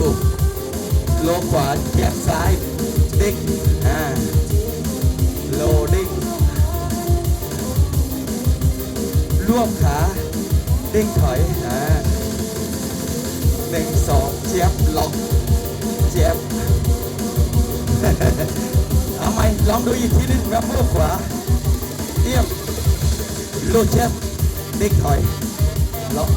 ดูโลขวาแยกซ้ายเด้งอ่าโลเด้งรวบขาเด้งถอยอ่าหนึ่งสองเจี๊ยบล็อกเจี๊ยบเอาไมลองดูอีกทีนึงแบบมือขวาเทียบลูดเจี๊ยบเด้งถอยล็อก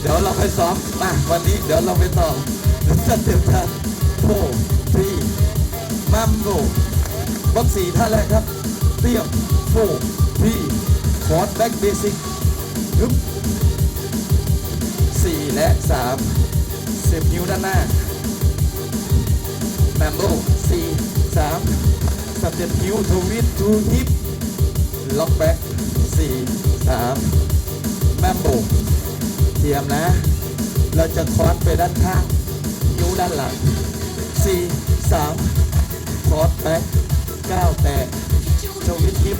เดี๋ยวเราไปซ้อมมาวันนี้เดี๋ยวเราไปต่อสเต็ปท่าโฟทรีมัมโบบล็อกสี่ท่าแรกครับ เตี้ยมโฟทรีคอร์ดแบ็กเบสิกฮึบสี่และสามเสียบนิ้วด้านหน้าแมมโบสี่สามสเต็ปนิ้วทวิตทูฮิปล็อกแบ็กสี่สามแมมโบ เทียมนะ เราจะคอร์สไปด้านข้าง นิ้วด้านหลัง4 3คอร์สแบ็ค9แตะชวิตฮิป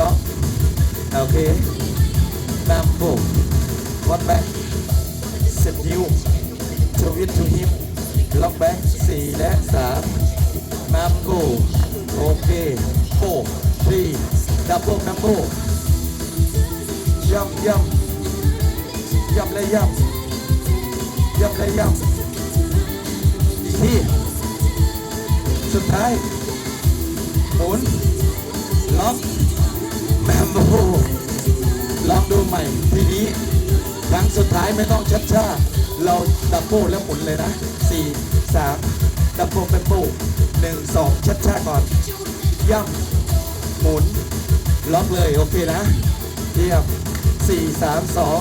ล็อกโอเคแมมโบคอร์สแบ็ค10นิ้วชวิตทูฮิปล็อกแบ็ค4และ3แมมโบโอเคโฟ3ดับเบิลแมมโบย่ำย่ำ ย่ำเลยย่ำย่ำเลยย่ำอีกทีสุดท้ายหมุนล็อกแมมโบลองดูใหม่ทีนี้ครั้งสุดท้ายไม่ต้องชัดชาเราดับโบแล้วหมุนเลยนะสี่สามดับโบเป็นโบหนึ่งสองชัดชาก่อน ย่ำหมุน ล็อกเลย โอเคนะเทียบสี่สามสอง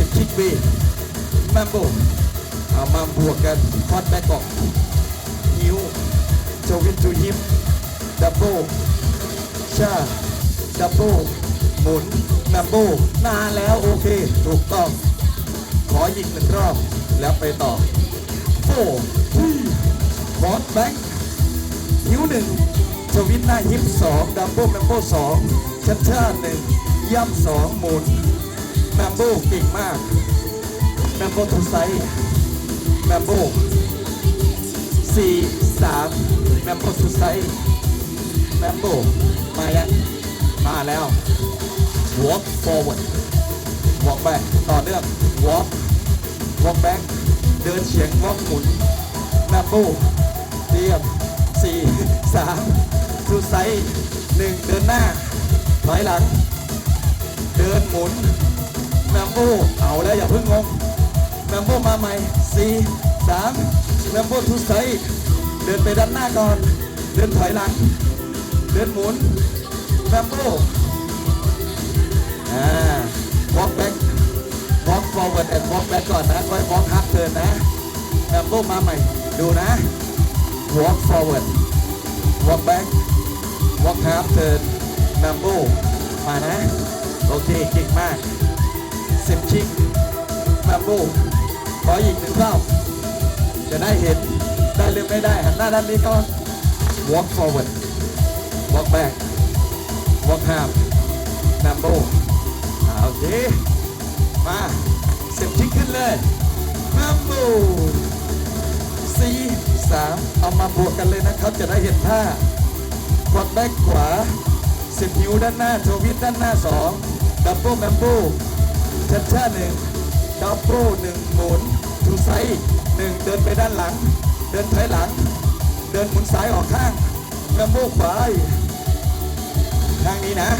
สิบคิกบีแมมโบเอามาบวกกันคอดแบ็กออกนิ้วโจวินจูยิมดับเบิลชาดับเบิลหมุนแมมโบนาแล้วโอเค ถูกต้อง ขออีกหนึ่งรอบ แล้วไปต่อโฟที่คอดแบ็กนิ้วหนึ่งสวิตหน้าฮิปสองดับเบิลแมมโบสองชัดชาติหนึ่งย่ำสองหมุน มมโบเก่งมากแมมโบทูไซส์แมมโบสี่สามแมมโบทูไซส์แมมโบมายังมาแล้ว walk forward walk back ต่อเนื่อง walk walk back เดินเฉียง walk หมุนแมมโบเรียบสี่สามทูไซส์หนึ่งเดินหน้าถอยหลัง เดินหมุน แมมโบเอาแล้วอย่าเพิ่งงงแมมโบมาใหม่สี่สามแมมโบทูไซเดินไปด้านหน้าก่อน เดินถอยหลัง เดินหมุนแมมโบอ่า walk back walk forward and walk back ก่อนนะค่อย walk half turn นะแมมโบมาใหม่ ดูนะ walk forward walk back walk half turn mambo มานะ โอเคเก่งมาก สิบชิก mambo ขออีกหนึ่งรอบจะได้เห็นได้หรือไม่ได้หันหน้าด้านนี้ก่อน walk forward walk back walk half mambo อ่าโอเค มาสิบชิกขึ้นเลย mambo สี่สามเอามาบวกกันเลยนะครับ จะได้เห็นท่ากดแบ็กขวาสิบนิ้วด้านหน้าโชวิตด้านหน้าสองดับเบิลแมมโบ ชัดชาหนึ่งดับเบิลหนึ่งหมุนทูไซหนึ่งเดินไปด้านหลัง เดินถอยหลัง เดินหมุนซ้ายออกข้างแมมโบขวาข้างนี้นะ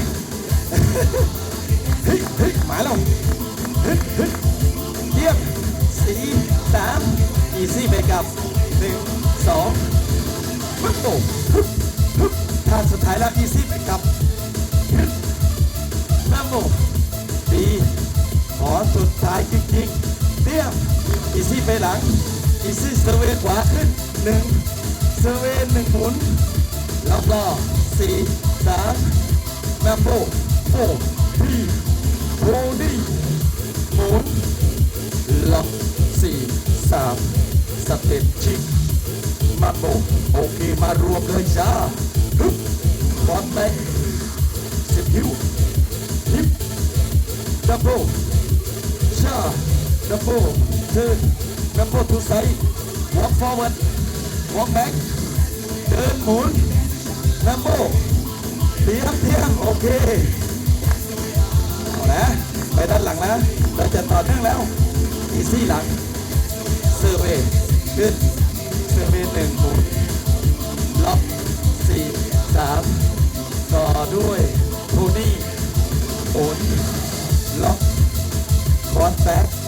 เฮ้ยเฮ้ยมาแล้วเฮ้ยเฮ้ยเยี่ยมสี่สามอีซี่ไปกับหนึ่งสองปึ๊บโอ้ปึ๊บปึ๊บท่าสุดท้ายแล้วอีซี่ไปกับ อีซี่ไปหลัง อีซี่เซเว่นขวาขึ้นหนึ่งเซเว่นหนึ่งหมุนแล้วก็สี่สามน้ำโมโอ้ดีโอดีหมุนล็อกสี่สามสเต็ปชิกมาโบโอเคมารวมเลยจ้าฮึบบอลไปสิบฮิว double ชาโบ double turn double to side walk forward walk back เดินหมุน double เทียมเทียมโอเคเอานะไปด้านหลังนะเราจะต่อเนื่องแล้วอีซี่หลังเซอร์เวย์ขึ้นเซอร์เวย์หนึ่งหมุนล็อกสี่สามต่อด้วยโทนี่โอนล็อกคอนแบ็ก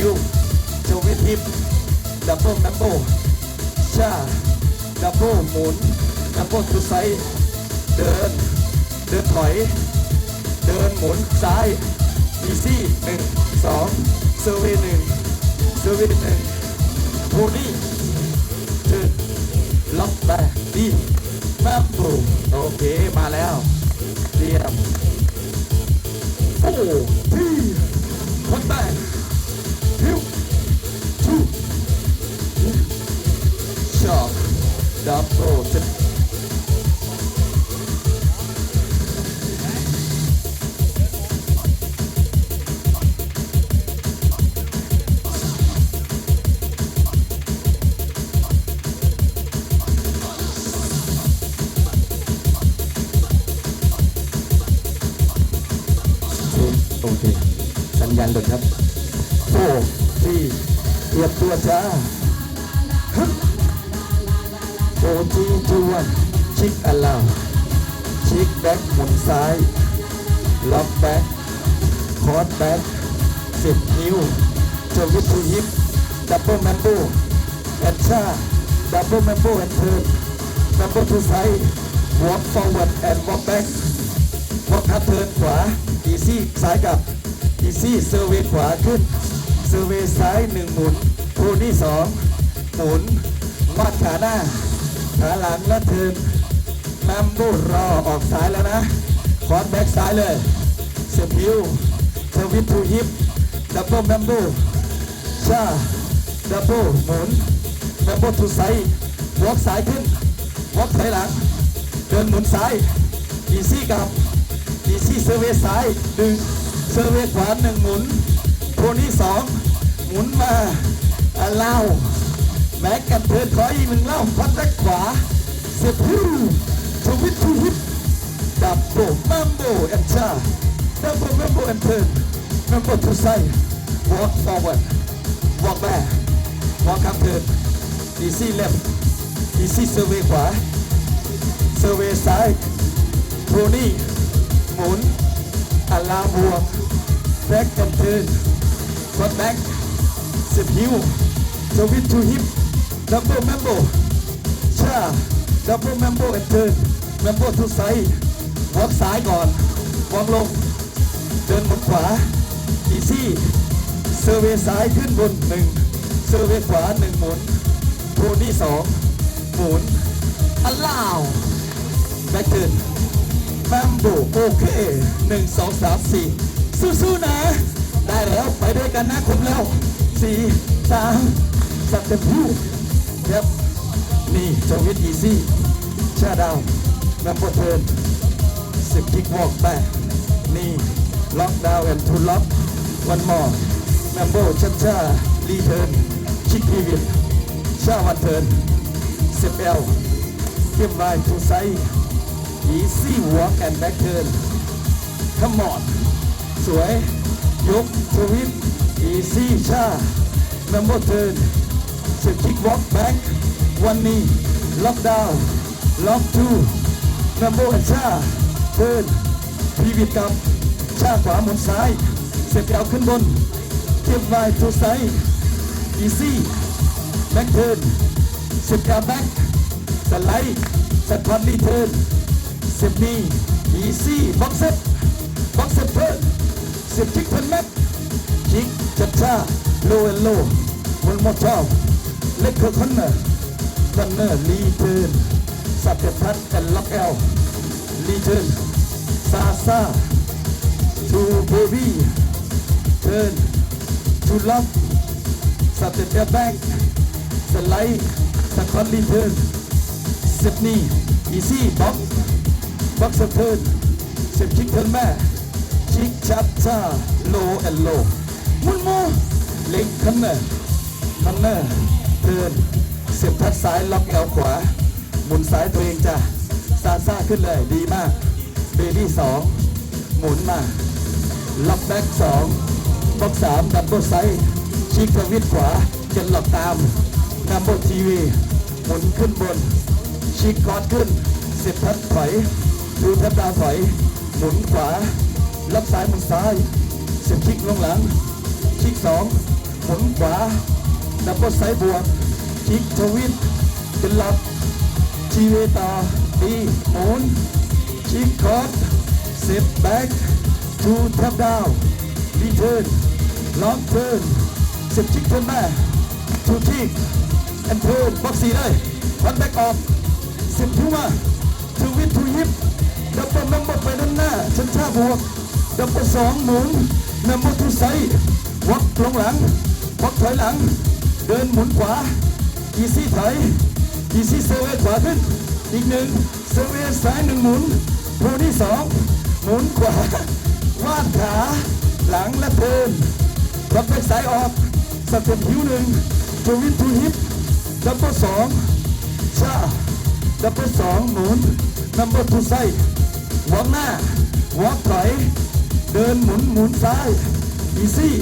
สกิลโจวิทิปดับเบิลดับเบิลชาดับเบิลหมุนดับเบิลทูไซด์เดิน เดินถอย เดินหมุนซ้ายอีซี่หนึ่งสองเซอร์เวย์หนึ่งเซอร์เวย์หนึ่งโทนี่ขึ้นล็อกแบกดีแมมบูโอเค มาแล้วเตรียมโอ้ที่คนแบก โอทีจวนชิกอัลลาชิกแบ็กหมุนซ้าย ล็อกแบ็กคอร์ดแบ็กสิบนิ้วจวิทูฮิปดับเบิลแมมโบแอนชาดับเบิลแมมโบแอนเทิร์นดับเบิลทูไซด์วอล์กฟอร์เวิร์ดแอนด์วอล์กแบ็กพอคัดเทิร์นขวาอีซี่ซ้ายกลับอีซี่เซอร์เวย์ขวาขึ้นเซอร์เวย์ซ้ายหนึ่งหมุนโทนี่สอง มุนวาดขาหน้าขาหลังและเทิร์นแมมโบรอออกซ้ายแล้วนะ คอนแบ็กซ้ายเลยเซอร์พิวเทวิตทูฮิปดับเบิลแมมโบชาดับเบิลหมุนแมมโบทูไซวอล์กซ้ายขึ้นวอล์กถอยหลัง เดินหมุนซ้ายอีซี่กลับอีซี่เซอร์เวซ้ายหนึ่งเซอร์เวย์ขวาหนึ่งหมุนโทนี่สองหมุนมาอาลาว แม็กกันเทิร์นขออีกหนึ่งเล่าพัดแบ็กขวา เสียบฮิวทวิตทูฮิปดับโบมัมโบแอนชาดับโบมัมโบแอนเทิร์นมัมโบทูไซด์วอล์กฟอร์เวิร์ดวอล์กแบ็กวอล์กคัมเทิร์นอีซี่เลฟอีซี่เซอร์เวย์ขวาเซอร์เวย์ซ้ายโทนี่หมุนอาลาบวกแบ็กกันเทิร์นกดแบ็กสิบฮิวสวิตทูฮิป ดับเบิลแมมโบชาดับเบิลแมมโบแอนเทิร์นแมมโบทูไซด์วอล์กซ้ายก่อนวอล์กลง เดินหมุนขวา อีซี่ เซอร์เวซ้ายขึ้นบนหนึ่งเซอร์เวขวาหนึ่งหมุน โทนี่สองหมุนอาลาวแบ็กเทิร์นแมมโบโอเคหนึ่งสองสามสี่สู้ๆนะ ได้แล้วไปด้วยกันนะคุมแล้วสี่สามสัตว์เต็มผู้ เย็บนี่จวิตอีซี่ชาดาวแมมโบเทิร์นสิบคิกวอกแบ็นี่ล็อกดาวน์แอนทูล็อกวันมอแมมโบชัดชารีเทิร์นชิคพีวิตชาวันเทิร์นสิบเอลเข้มไลน์ทูไซ easy walk and back turn come on สวย ยกสวิต easy ชา number turn สิบ kick walk back วันนี้ lock down lock two number ชา turn พีวิตกับชาขวาหมุนซ้าย เสร็จเอาขึ้นบนเข้มไลน์ทูไซ easy back turn สิบกา back สไลด์สควอตรีเทิร์นเสิบนี้อีซี่บ็อกเซ็ตบ็อกเซ็ตเทิร์นเสิบคิกเทิร์นแม็กคิกจัดชาโลเอโลวันมอชอบ เล็กเคอร์คอนเนอร์คอนเนอร์รีเทิร์นสับเดพัดแอนล็อกเอลรีเทิร์นซาซาทูเบบี้เทิร์นทูล็อกสับเดเดแบ็กสไลด์สคอตรีเทิร์นสิบนี่อีซี่บ็อกบ็อกเซอร์เทิร์นสิบคิกเทิร์นแม่ชิกชัดจ้าโลแอนโลมุนโมเล็กคันเนอร์คันเนอร์ เดินเสียบทัดซ้ายล็อกเอวขวา หมุนซ้ายตัวเองจ้ะซาซ่าขึ้นเลยดีมากเบบี้สองหมุนมาล็อกแบ็กสองบ็อกสามดับเบิลไซด์ชิกทวิตขวาเจนหลอกตามนัมเบอร์ทีวีหมุนขึ้นบน ชิกกอดขึ้นเสียบทัดถอยดูทัดดาวถอย หมุนขวาล็อกซ้ายหมุนซ้ายเสียบชิกลงหลังชิกสองหมุนขวา ดับเบิลไซด์บวกชิกทวิตเป็นหลับทีเวต่อดีหมุนชิคคอร์ดเซฟแบ็กทูทับดาวรีเทิร์นล็อกเทิร์นเซฟชิคเทิร์นมาทูชิคแอนเทิร์นบ็อกซี่เลยวันแบ็กออกเซฟทูมาทูวิททูฮิปดับเบิลนัมเบอร์ไปด้านหน้าชันชาบวกดับเบิลสองหมุนนัมเบอร์ทูไซด์วักลงหลังวักถอยหลัง เดินหมุนขวาอีซี่ถอยอีซี่เซเวขวาขึ้น อีกหนึ่งเซเวซ้ายหนึ่งหมุนโพที่สองหมุนขวาวาดขาหลังและเทินรับไปสายออกสเต็ปหิวหนึ่งทวินทูฮิปดับเบิลสองชาดับเบิลสองหมุนนัมเบอร์ทูไซวอล์กหน้าวอล์กถอยเดินหมุนหมุนซ้ายอีซี่